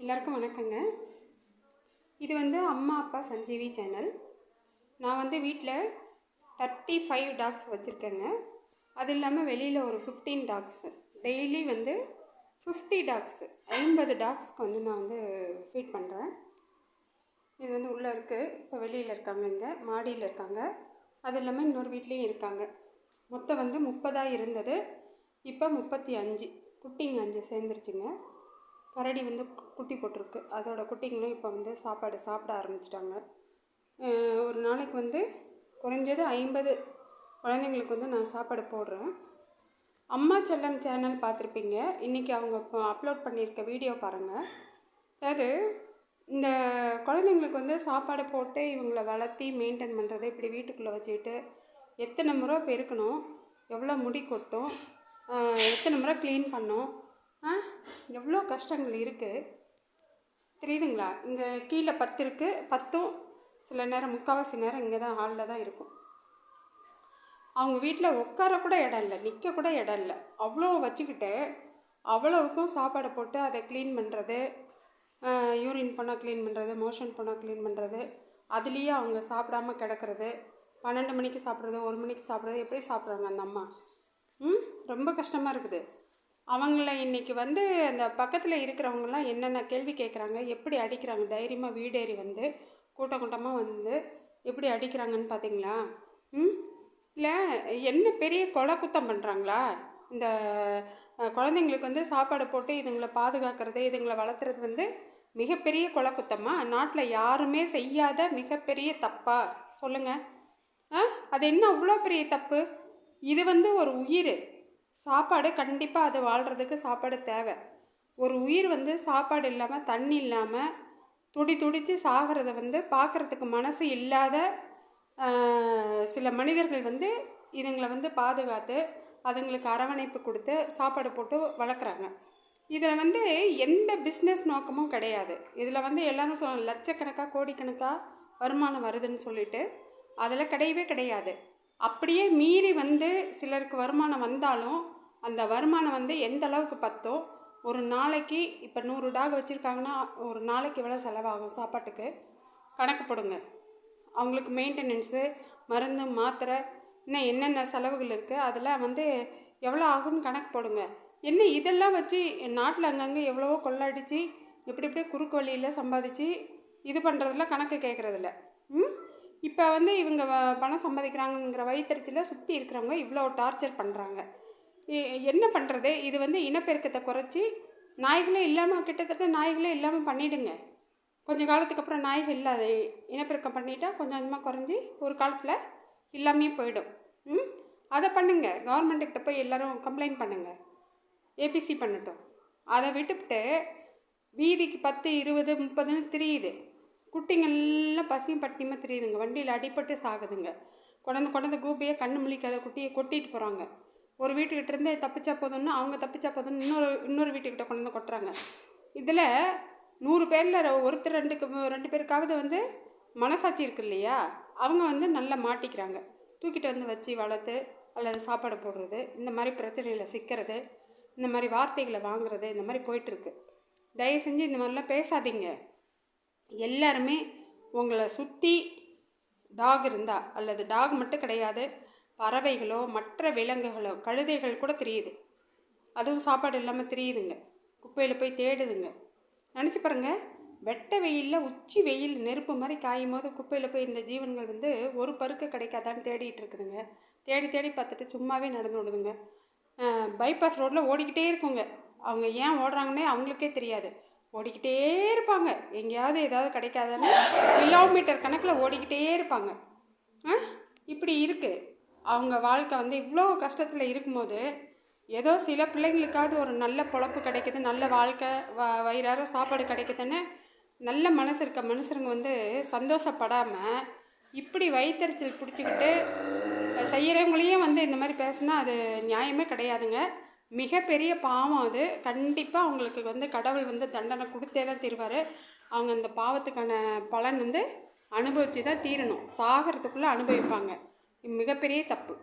எல்லாருக்கும் வணக்கங்க. இது வந்து அம்மா அப்பா சஞ்சீவி சேனல். நான் வந்து வீட்டில் தேர்ட்டி ஃபைவ் டாக்ஸ் வச்சுருக்கேங்க. அது இல்லாமல் வெளியில் ஒரு ஃபிஃப்டீன் டாக்ஸ். டெய்லி வந்து ஃபிஃப்டி டாக்ஸ் ஐம்பது டாக்ஸ்க்கு வந்து நான் வந்து ஃபீட் பண்ணுறேன் இது வந்து உள்ளே இருக்குது இப்போ வெளியில் இருக்காங்க இங்கே. மாடியில் இருக்காங்க. அது இல்லாமல் இன்னொரு வீட்லேயும் இருக்காங்க. மொத்தம் வந்து முப்பதாக இருந்தது. இப்போ முப்பத்தி அஞ்சு. குட்டிங்க அஞ்சு சேர்ந்துருச்சுங்க. கரடி வந்து கு- குட்டி போட்டிருக்கு. அதோட குட்டிங்களும் இப்போ வந்து சாப்பாடு சாப்பிட ஆரம்பிச்சிட்டாங்க. ஒரு நாளைக்கு வந்து குறைஞ்சது ஐம்பது குழந்தைங்களுக்கு வந்து நான் சாப்பாடு போடுறேன். அம்மா செல்லம் சேனல் பார்த்துருப்பீங்க. இன்றைக்கி அவங்க இப்போ அப்லோட் பண்ணியிருக்க வீடியோ பாருங்கள் அதாவது இந்த குழந்தைங்களுக்கு வந்து சாப்பாடு போட்டு இவங்களை வளர்த்தி மெயின்டைன் பண்ணுறது இப்படி வீட்டுக்குள்ளே வச்சுக்கிட்டு எத்தனை முறை பெருக்கணும் எவ்வளோ முடி கொட்டும் எத்தனை முறை க்ளீன் பண்ணோம் எவ்வளோ கஷ்டங்கள் இருக்குது தெரியுதுங்களா? இங்கே கீழே பத்து இருக்குது பத்தும் சில நேரம் முக்கால்வாசி நேரம் இங்கே தான் ஹாலில் தான் இருக்கும். அவங்க வீட்டில் உட்கார கூட இடம் இல்லை நிற்க கூட இடம் இல்லை. அவ்வளோ வச்சுக்கிட்டு அவ்வளோவுக்கும் சாப்பாடு போட்டு அதை க்ளீன் பண்ணுறது யூரின் பண்ணால் க்ளீன் பண்ணுறது மோஷன் பண்ணால் க்ளீன் பண்ணுறது அதுலேயே அவங்க சாப்பிடாம கிடக்கிறது பன்னெண்டு மணிக்கு சாப்பிட்றது ஒரு மணிக்கு சாப்பிட்றது எப்படி சாப்பிட்றாங்க அந்த அம்மா? ம்? ரொம்ப கஷ்டமாக இருக்குது. அவங்கள இன்னைக்கு வந்து அந்த பக்கத்தில் இருக்கிறவங்கலாம் என்னென்ன கேள்வி கேட்குறாங்க எப்படி அடிக்கிறாங்க தைரியமாக வீடேறி வந்து கூட்டம் கூட்டமாக வந்து எப்படி அடிக்கிறாங்கன்னு பார்த்தீங்களா ம்? இல்லை என்ன பெரிய கொலை குத்தம் பண்ணுறாங்களா இந்த குழந்தைங்களுக்கு வந்து சாப்பாடு போட்டு இதுங்களை பாதுகாக்கிறது இதுங்களை வளர்த்துறது வந்து மிகப்பெரிய கொலை குத்தமாக நாட்டில் யாருமே செய்யாத மிகப்பெரிய தப்பா? சொல்லுங்கள் ஆ அது என்ன அவ்வளோ பெரிய தப்பு? இது வந்து ஒரு உயிர். சாப்பாடு கண்டிப்பாக அது வாழ்கிறதுக்கு சாப்பாடு தேவை. ஒரு உயிர் வந்து சாப்பாடு இல்லாமல் தண்ணி இல்லாமல் துடி துடித்து சாகிறத வந்து பார்க்குறதுக்கு மனசு இல்லாத சில மனிதர்கள் வந்து இதுங்களை வந்து பாதுகாத்து அதுங்களுக்கு அரவணைப்பு கொடுத்து சாப்பாடு போட்டு வளர்க்குறாங்க. இதில் வந்து எந்த பிஸ்னஸ் நோக்கமும் கிடையாது. இதில் வந்து எல்லோரும் சொல் லட்சக்கணக்காக கோடிக்கணக்காக வருமானம் வருதுன்னு சொல்லிட்டு அதில் கிடையவே கிடையாது. அப்படியே மீறி வந்து சிலருக்கு வருமானம் வந்தாலும் அந்த வருமானம் வந்து எந்த அளவுக்கு பத்தோ ஒரு நாளைக்கு இப்போ நூறு டாக் வச்சுருக்காங்கன்னா ஒரு நாளைக்கு எவ்வளோ செலவாகும் சாப்பாட்டுக்கு? கணக்கு போடுங்க. அவங்களுக்கு மெயின்டெனன்ஸு மருந்து மாத்திரை இன்னும் என்னென்ன செலவுகள் இருக்குது அதெல்லாம் வந்து எவ்வளோ ஆகும்னு கணக்கு போடுங்க. என்ன இதெல்லாம் வச்சு நாட்டில் அங்கங்கே எவ்வளவோ கொள்ளடிச்சு இப்படி இப்படி குறுக்கு வழியில் சம்பாதிச்சு இது பண்ணுறதுல கணக்கு கேட்குறதில்ல ம்? இப்போ வந்து இவங்க பணம் சம்பாதிக்கிறாங்கங்கிற வயிற்றுச்சியில் சுற்றி இருக்கிறவங்க இவ்வளோ டார்ச்சர் பண்ணுறாங்க என்ன பண்ணுறது இது வந்து இனப்பெருக்கத்தை குறைச்சி நாய்களே இல்லாமல் கிட்டத்தட்ட நாய்களே இல்லாமல் பண்ணிவிடுங்க கொஞ்ச காலத்துக்கு அப்புறம் நாய்கள் இல்லாத இனப்பெருக்கம் பண்ணிட்டா கொஞ்சம் கொஞ்சமாக குறைஞ்சி ஒரு காலத்தில் இல்லாமே போயிடும். ம்? அதை பண்ணுங்கள் கவர்மெண்ட்டுக்கிட்ட போய் எல்லோரும் கம்ப்ளைண்ட் பண்ணுங்கள் ஏபிசி பண்ணட்டும். அதை விட்டுவிட்டு வீதிக்கு பத்து இருபது முப்பதுன்னு தெரியுது. குட்டிங்கெல்லாம் பசியும் பட்டினியுமா தெரியுதுங்க. வண்டியில் அடிபட்டு சாகுதுங்க. கொண்டாந்து கொண்டாந்து கூபியை கண்ணு முழிக்காத குட்டியை கொட்டிட்டு போகிறாங்க ஒரு வீட்டுக்கிட்ட இருந்து தப்பிச்சா போதும்னு அவங்க தப்பிச்சா போதும்னு இன்னொரு இன்னொரு வீட்டுக்கிட்ட கொண்டு வந்து கொட்டுறாங்க. இதில் நூறு பேரில் ஒருத்தர் ரெண்டுக்கு ரெண்டு பேருக்காவது வந்து மனசாட்சி இருக்கு இல்லையா? அவங்க வந்து நல்லா மாட்டிக்கிறாங்க. தூக்கிட்டு வந்து வச்சு வளர்த்து அல்லது சாப்பாடு போடுறது இந்த மாதிரி பிரச்சனையில் சிக்கிறது இந்த மாதிரி வார்த்தைகளை வாங்குறது இந்த மாதிரி போயிட்டுருக்கு தயவு செஞ்சு இந்த மாதிரிலாம் பேசாதீங்க. எல்லாருமே உங்களை சுற்றி டாக் இருந்தால் அல்லது டாக் மட்டும் கிடையாது பறவைகளோ மற்ற விலங்குகளோ கழுதைகள் கூட தெரியுது. அதுவும் சாப்பாடு இல்லாமல் தெரியுதுங்க. குப்பையில் போய் தேடுதுங்க. நினச்சி பாருங்கள் வெட்ட வெயிலில் உச்சி வெயில் நெருப்பு மாதிரி காயும் போது குப்பையில் போய் இந்த ஜீவன்கள் வந்து ஒரு பருக்க கிடைக்காதான்னு தேடிட்டு இருக்குதுங்க. தேடி தேடி பார்த்துட்டு சும்மாவே நடந்து விடுதுங்க பைபாஸ் ரோட்டில் ஓடிக்கிட்டே இருக்குங்க. அவங்க ஏன் ஓடுறாங்கன்னே அவங்களுக்கே தெரியாது. ஓடிக்கிட்டே இருப்பாங்க. எங்கேயாவது ஏதாவது கிடைக்காதான்னு கிலோமீட்டர் கணக்கில் ஓடிக்கிட்டே இருப்பாங்க. ஆ? இப்படி இருக்குது அவங்க வாழ்க்கை வந்து இவ்வளோ கஷ்டத்தில் இருக்கும்போது ஏதோ சில பிள்ளைங்களுக்காவது ஒரு நல்ல பொழப்பு கிடைக்குது நல்ல வாழ்க்கை வ வயிறார சாப்பாடு கிடைக்குதுன்னு நல்ல மனசு இருக்க மனுஷருங்க வந்து சந்தோஷப்படாமல் இப்படி வயிற்றுச்சல் பிடிச்சிக்கிட்டு செய்கிறவங்களையும் வந்து இந்த மாதிரி பேசுனா அது நியாயமே கிடையாதுங்க. மிகப்பெரிய பாவம் அது. கண்டிப்பாக அவங்களுக்கு வந்து கடவுள் வந்து தண்டனை கொடுத்தே தான் தீர்வார். அவங்க அந்த பாவத்துக்கான பலன் வந்து அனுபவித்து தான் தீரணும். சாகிறதுக்குள்ளே அனுபவிப்பாங்க. மிகப்பெரிய தப்பு.